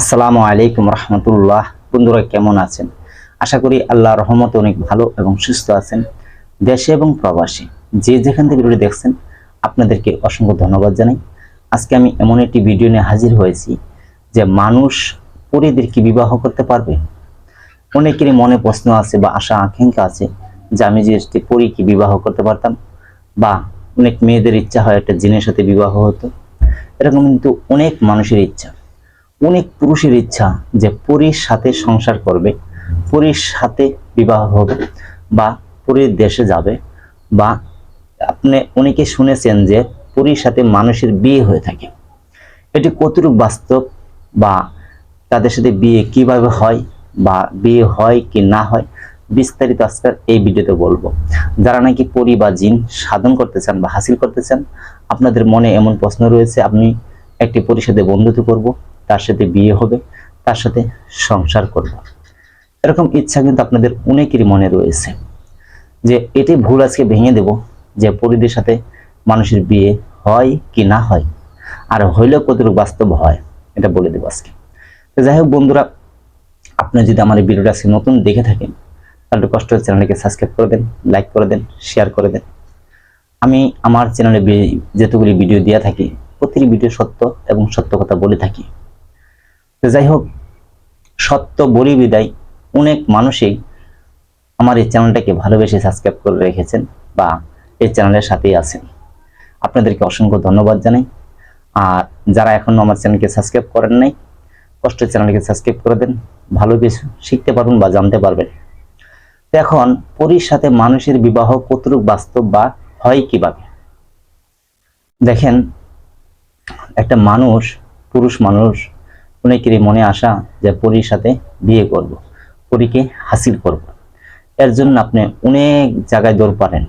আসসালামু আলাইকুম রহমতুল্লাহ। বন্ধুরা, কেমন আছেন? আশা করি আল্লাহ রহমতে অনেক ভালো এবং সুস্থ আছেন দেশে এবং প্রবাসী। যে যেখান থেকে ভিডিও দেখছেন, আপনাদেরকে অসংখ্য ধন্যবাদ জানাই। আজকে আমি এমন একটি ভিডিও নিয়ে হাজির হয়েছি যে মানুষ পরিদের কি বিবাহ করতে পারবে? অনেকেরই মনে প্রশ্ন আছে বা আশা, আকাঙ্ক্ষা আছে যে আমি যে পরি কি বিবাহ করতে পারতাম বা অনেক মেয়েদের ইচ্ছা হয় একটা জিনের সাথে বিবাহ হতো। এরকম কিন্তু অনেক মানুষের ইচ্ছা। অনেক পুরুষের ইচ্ছা যে পরীর সাথে সংসার করবে, পরীর সাথে বিবাহ হবে বা পরীর দেশে যাবে বা আপনি অনেকে শুনেছেন যে পরীর সাথে মানুষের বিয়ে হয়ে থাকে। এটি কতটুকু বাস্তব বা তাদের সাথে বিয়ে কীভাবে হয় বা বিয়ে হয় কি না হয় বিস্তারিত আজকের এই ভিডিওতে বলব। যারা নাকি পরি বা জিন সাধন করতে চান বা হাসিল করতে চান, আপনাদের মনে এমন প্রশ্ন রয়েছে আপনি একটি পরিষদে বন্ধুত্ব করব। তার সাথে বিয়ে হবে, তার সাথে সংসার করব। এরকম ইচ্ছা কিন্তু আপনাদের অনেকেরই মনে রয়েছে যে এটি ভুল আজকে ভেঙে দেব, যে পরিদের সাথে মানুষের বিয়ে হয় কি না হয়, আর হইলেও কতটুকু বাস্তব হয়, এটা বলে দেবো আজকে। তো যাই হোক বন্ধুরা, আপনি যদি আমার ভিডিওটা আজকে নতুন দেখে থাকেন, তাহলে কষ্ট হচ্ছে চ্যানেলটিকে সাবস্ক্রাইব করে দেন, লাইক করে দেন, শেয়ার করে দেন। আমি আমার চ্যানেলে যেতগুলি ভিডিও দেওয়া থাকি, প্রতিটি ভিডিও সত্য এবং সত্য কথা বলে থাকি। তো যাই হোক, সত্য বলি বিদায়। অনেক মানুষই আমার এই চ্যানেলটাকে ভালোবেসে সাবস্ক্রাইব করে রেখেছেন বা এই চ্যানেলের সাথেই আছেন। আপনাদেরকে অসংখ্য ধন্যবাদ জানাই। আর যারা এখনও আমার চ্যানেলকে সাবস্ক্রাইব করেন নাই, কষ্ট চ্যানেলকে সাবস্ক্রাইব করে দেন। ভালো কিছু শিখতে পারবেন বা জানতে পারবেন। এখন পরীর সাথে মানুষের বিবাহ কতটুকু বাস্তব বা হয় কীভাবে? দেখেন, একটা মানুষ, পুরুষ মানুষ অনেকেরই মনে আসা যে পরীর সাথে বিয়ে করব? পরীকে হাসিল করব। এর জন্য আপনি অনেক জায়গায় দৌড় পারেন।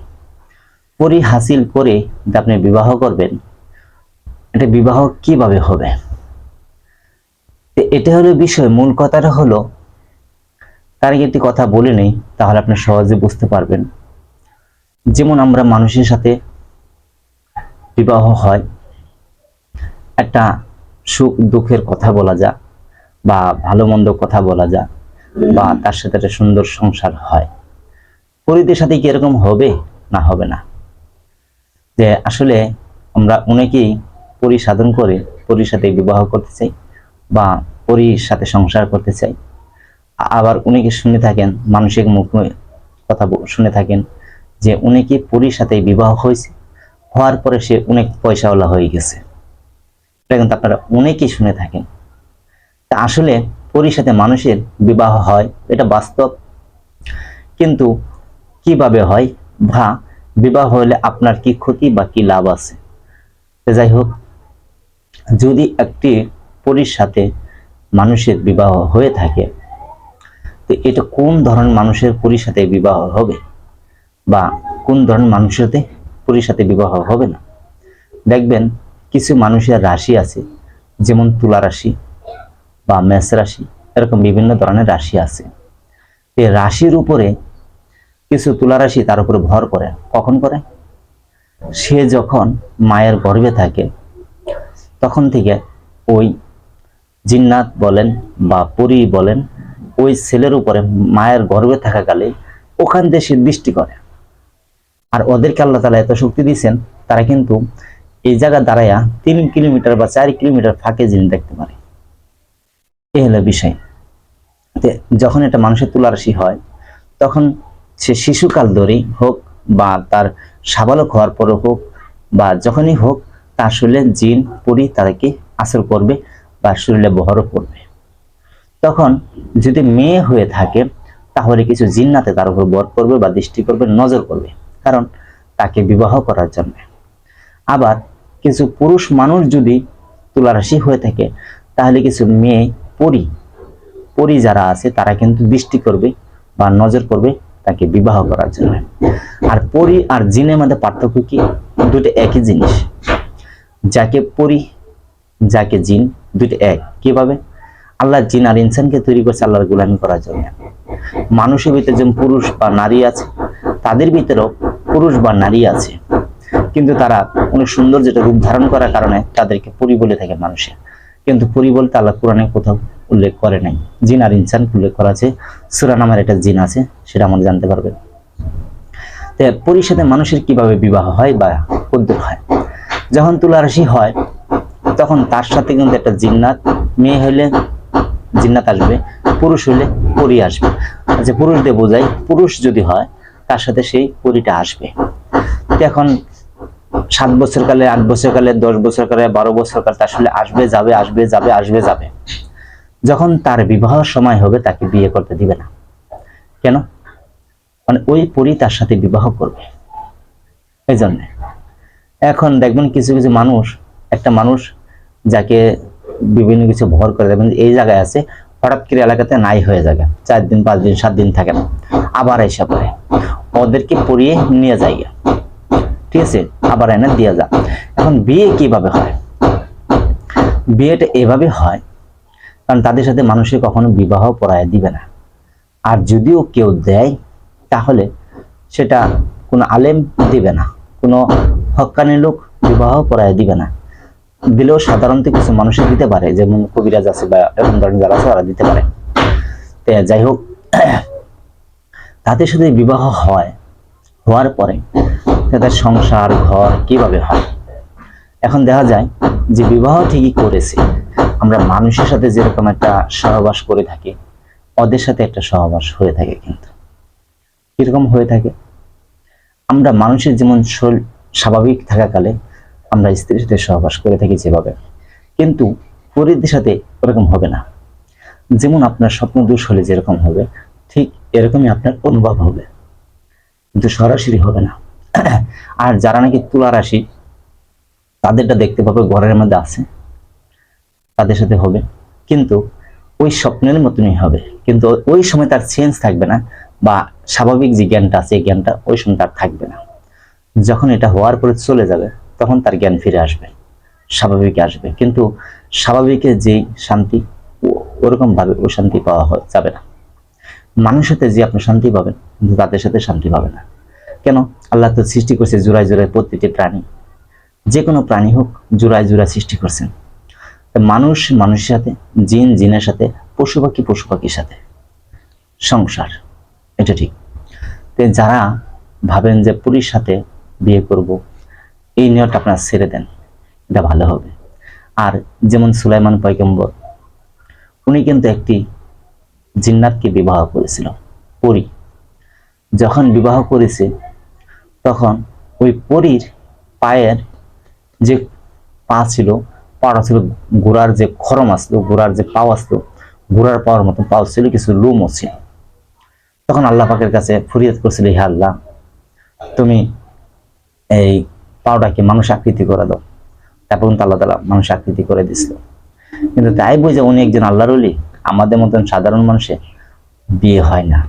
পরি হাসিল করে আপনি বিবাহ করবেন, এটা বিবাহ কীভাবে হবে? এটা হলো বিষয়। মূল কথাটা হলো, তার একটি কথা বলে নেই, তাহলে আপনি সহজে বুঝতে পারবেন। যেমন আমরা মানুষের সাথে বিবাহ হয়, একটা সুখ দুঃখের কথা বলা যা, বা ভালো মন্দ কথা বলা যা, বা তার সাথে একটা সুন্দর সংসার হয়। পরিদের সাথে কি এরকম হবে? না হবে না। যে আসলে আমরা অনেকেই পরি সাধন করে, পরির সাথে বিবাহ করতে চাই, বা পরির সাথে সংসার করতে চাই। আবার অনেকে শুনে থাকেন, মানসিক মুখ কথা শুনে থাকেন যে অনেকে পরির সাথে বিবাহ হয়েছে, হওয়ার পরে সে অনেক পয়সাওয়ালা হয়ে গেছে। এটা কিন্তু আপনারা অনেকেই শুনে থাকেন। তা আসলে পরির সাথে মানুষের বিবাহ হয়, এটা বাস্তব। কিন্তু কীভাবে হয়? বা বিবাহ হলে আপনার কি ক্ষতি বা কি লাভ আছে? যাই হোক, যদি একটি পরির সাথে মানুষের বিবাহ হয়ে থাকে, তো এটা কোন ধরনের মানুষের পরির সাথে বিবাহ হবে? বা কোন ধরনের মানুষের সাথে পরির সাথে বিবাহ হবে না? দেখবেন কিছু মানুষের রাশি আছে, যেমন তুলা রাশি বা মেষ রাশি, এরকম বিভিন্ন ধরনের রাশি আছে। এই রাশির উপরে কিছু তুলা রাশি তার উপরে ভর করে। কখন করে? সে যখন মায়ের গর্ভে থাকে, তখন থেকে ওই জিন্নাত বলেন বা পরি বলেন, ওই ছেলের উপরে মায়ের গর্ভে থাকাকালে ওখান দিয়ে সে দৃষ্টি করে। আর ওদেরকে আল্লাহ তালা এত শক্তি দিয়েছেন, তারা কিন্তু এই জায়গা দাঁড়াইয়া তিন কিলোমিটার বা চার কিলোমিটার ফাঁকে জিনিস দেখতে পারে। এই হলো বিষয়। যখন এটা মানুষের তুলারাশি হয়, তখন সে শিশুকাল ধরেই হোক বা তার সাবালক হওয়ার পরে হোক বা যখনই হোক, তার শরীরে জিন, পরি তাদেরকে আসর করবে বা শরীরে বহরও করবে। তখন যদি মেয়ে হয়ে থাকে, তাহলে কিছু জিন্নাতে তার উপর বর করবে বা দৃষ্টি করবে, নজর করবে, কারণ তাকে বিবাহ করার জন্য। আবার কিছু পুরুষ মানুষ যদি তুলারাশি হয়ে থাকে, তাহলে কিছু মেয়ে, পরি পরি যারা আছে, তারা কিন্তু দৃষ্টি করবে বা নজর করবে তাকে বিবাহ করার জন্য। আর পরি আর জিনের মধ্যে পার্থক্য কি? দুটো একই জিনিস। যাকে পরি, যাকে জিন, দুটো এক। কীভাবে? আল্লাহ জিন আর ইনসানকে তৈরি করছে আল্লাহর গোলামি করার জন্য। মানুষের ভিতরে যেমন পুরুষ বা নারী আছে, তাদের ভিতরেও পুরুষ বা নারী আছে। কিন্তু তারা অনেক সুন্দর যেটা রূপ ধারণ করার কারণে তাদেরকে পরি বলে থাকে মানুষের কিন্তু পরি বলতে আল্লাহ কোরআনে কোথাও উল্লেখ করে নাই। জিন আর ইনসান উল্লেখ করা আছে। সুরা নামের একটা জিন আছে, সেটা আমরা জানতে পারবেন তো পরীর সাথে মানুষের কীভাবে বিবাহ হয় বা কদ্দুর হয়? যখন তুলা রাশি হয়, তখন তার সাথে কিন্তু একটা জিন্নাত, মেয়ে হইলে জিন্নাত আসবে, পুরুষ হইলে পরি আসবে। আচ্ছা পুরুষ দিয়ে বোঝাই পুরুষ যদি হয়, তার সাথে সেই পরিটা আসবে। এখন সাত বছর কালে, আট বছর কালে, দশ বছর কালে, বারো বছর কালে আসলে আসবে, যাবে আসবে যাবে আসবে, যাবে। যখন তার বিবাহ সময় হবে, তাকে বিয়ে করতে দিবে না। কেন? মানে ওই পরি তার সাথে বিবাহ করবে। এই জন্যে। এখন দেখবেন কিছু কিছু মানুষ, একটা মানুষ যাকে বিভিন্ন কিছু ভর করে, দেখবেন এই জায়গায় আছে, হঠাৎ করে এলাকাতে নাই হয়ে যাবে। চার দিন, পাঁচ দিন, সাত দিন থাকে না। আবার এসে পড়ে। ওদেরকে পরিয়ে নিয়ে যায় ঠিক আছে? আবার এনে দিয়ে যা। এখন বিয়ে কীভাবে হয়? বিয়েটা এভাবে হয়, কারণ তাদের সাথে মানুষের কখনো বিবাহ পড়ায় দিবে না। আর যদিও কেউ দেয়, তাহলে সেটা কোনো আলেম দিবে না, কোনো হক্কানি লোক বিবাহ পড়ায় দিবে না। দিলেও সাধারণত কিছু মানুষই দিতে পারে, যেমন কবিরাজ আছে বা এরকম ধরনের যারা আছে ওরা দিতে পারে। যাই হোক, তাদের সাথে বিবাহ হয় হওয়ার পরে তাদের সংসার, ঘর কীভাবে হয়? এখন দেখা যায় যে বিবাহ ঠিকই করেছে। আমরা মানুষের সাথে যেরকম একটা সহবাস করে থাকি, ওদের সাথে একটা সহবাস হয়ে থাকে কিন্তু। কীরকম হয়ে থাকে? আমরা মানুষের যেমন শরীর স্বাভাবিক থাকাকালে আমরা স্ত্রীর সাথে সহবাস করে থাকি যেভাবে। কিন্তু পরিদের সাথে ওরকম হবে না। যেমন আপনার স্বপ্ন দোষ হলে যেরকম হবে, ঠিক এরকমই আপনার অনুভব হবে। কিন্তু সরাসরি হবে না। আর যারা নাকি তুলা রাশি, তাদেরটা দেখতে পাবে ঘরের মধ্যে আছে, তাদের সাথে হবে। কিন্তু ওই স্বপ্নের মতনই হবে। কিন্তু ওই সময় তার চেঞ্জ থাকবে না বা স্বাভাবিক যে জ্ঞানটা আছে, এই জ্ঞানটা ওই সময় তার থাকবে না। যখন এটা হওয়ার পরে চলে যাবে, তখন তার জ্ঞান ফিরে আসবে, স্বাভাবিক আসবে। কিন্তু স্বাভাবিকের যেই শান্তি, ও- ওরকম ভাবে ওই শান্তি পাওয়া যাবে না। মানুষের সাথে যে আপনি শান্তি পাবেন, কিন্তু তাদের সাথে শান্তি পাবেন না। কেন? আল্লাহ তো সৃষ্টি করছে জোড়ায় জোড়ায় প্রতিটি প্রাণী। যে কোনো প্রাণী হোক, জোড়ায় জোড়ায় সৃষ্টি করছেন। মানুষ মানুষের সাথে, জিন জিনের সাথে, পশু পাখি, পশু পাখির সাথে। সংসার, এটা ঠিক। তো যারা ভাবেন যে পুরীর সাথে বিয়ে করব, এই নিয়তটা আপনারা ছেড়ে দেন। এটা ভালো হবে। আর যেমন সুলাইমান পয়গম্বর, উনি কিন্তু একটি জিন্নাতকে বিবাহ করেছিল, পরী। যখন বিবাহ করেছে, তখন ওই পরীর পায়ের যে পা ছিল পাড়া ছিল ঘোড়ার যে খরম আসলো ঘোড়ার যে পাও আসলো ঘোড়ার পাওয়ার মতো পাও ছিল, কিছু লুমও ছিল। তখন আল্লাহ পাকের কাছে ফরিয়াদ করছিল, হে আল্লাহ, তুমি এই পাওটাকে মানুষ আকৃতি করে দাও। তারপর কিন্তু আল্লাহ তালা মানুষ আকৃতি করে দিছিল। কিন্তু তাই বুঝে উনি একজন আল্লাহর অলি আমাদের মতন সাধারণ মানুষের বিয়ে হয় না।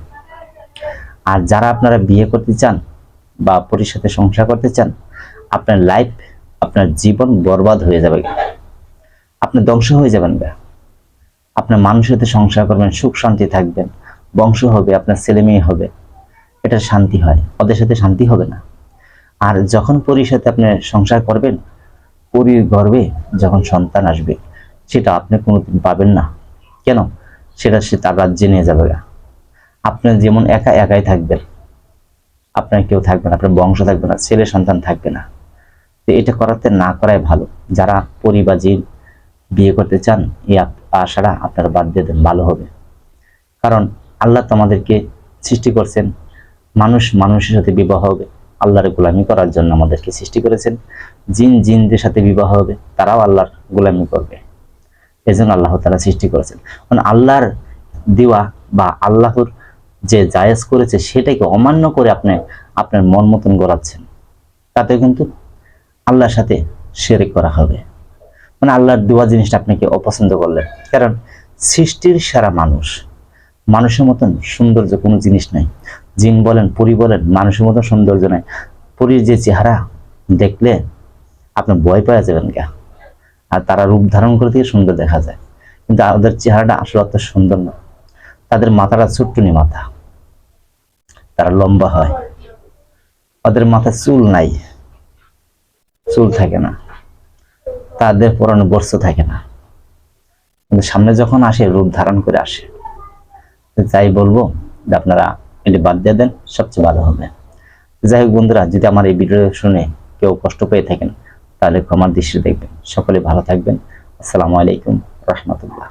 আর যারা আপনারা বিয়ে করতে চান বা পরির সংসার করতে চান, আপনার লাইফ আপনার জীবন বরবাদ হয়ে যাবে। আপনি ধ্বংস হয়ে যাবেন গা। আপনার মানুষের সাথে সংসার করবেন, সুখ শান্তি থাকবেন, বংশ হবে, আপনার ছেলে মেয়ে হবে। এটা শান্তি হয়, ওদের সাথে শান্তি হবে না। আর যখন পরির সাথে আপনি সংসার করবেন, পরির গর্বে যখন সন্তান আসবে, সেটা আপনি কোনোদিন পাবেন না। কেন? সেটা সে তার রাজ্যে নিয়ে যাবে গা। আপনি যেমন একা একাই থাকবেন, আপনার কেউ থাকবে না, আপনার বংশ থাকবে না, ছেলে সন্তান থাকবে না। তো এটা করাতে না করাই ভালো। যারা পরিবাজির বিয়ে করতে চান, এই আশাটা আপনারা বাদ দিয়ে দেন, ভালো হবে। কারণ আল্লাহ তো আমাদেরকে সৃষ্টি করছেন। মানুষ মানুষের সাথে বিবাহ হবে। আল্লাহর গোলামি করার জন্য আমাদেরকে সৃষ্টি করেছেন। জিন জিনদের সাথে বিবাহ হবে, তারাও আল্লাহর গোলামি করবে। এই জন্য আল্লাহ তারা সৃষ্টি করেছেন। মানে আল্লাহর দেওয়া বা আল্লাহর যে জায়েজ করেছে সেটাকে অমান্য করে আপনি আপনার মন মতন গড়াচ্ছেন। তাতে কিন্তু আল্লাহর সাথে শেরেক করা হবে। মানে আল্লাহর দেওয়া জিনিসটা আপনাকে অপছন্দ করলেন? কারণ সৃষ্টির সারা মানুষ মানুষের মতন সৌন্দর্য কোনো জিনিস নাই। জিন বলেন, পরি বলেন, মানুষের মতন সৌন্দর্য নাই। পরীর যে চেহারা দেখলে আপনি ভয় পাওয়া যাবেন গা। আর তারা রূপ ধারণ করে দিয়ে সুন্দর দেখা যায়। কিন্তু তাদের চেহারাটা আসলে অত সুন্দর না। তাদের মাথাটা ছোট্টনি মাথা। তারা লম্বা হয়। ওদের মাথায় চুল নাই। চুল থাকে না। তাদের পরনে বর্ষ থাকে না। কিন্তু সামনে যখন আসে, রূপ ধারণ করে আসে। যাই বলব যে আপনারা এটি বাদ দিয়ে দেন, সবচেয়ে ভালো হবে। যাই হোক বন্ধুরা, যদি আমার এই ভিডিও শুনে কেউ কষ্ট পেয়ে থাকেন তাহলে ক্ষমার দৃষ্টি দেখবেন। সকলে ভালো থাকবেন। আসসালামু আলাইকুম রহমতুল্লাহ।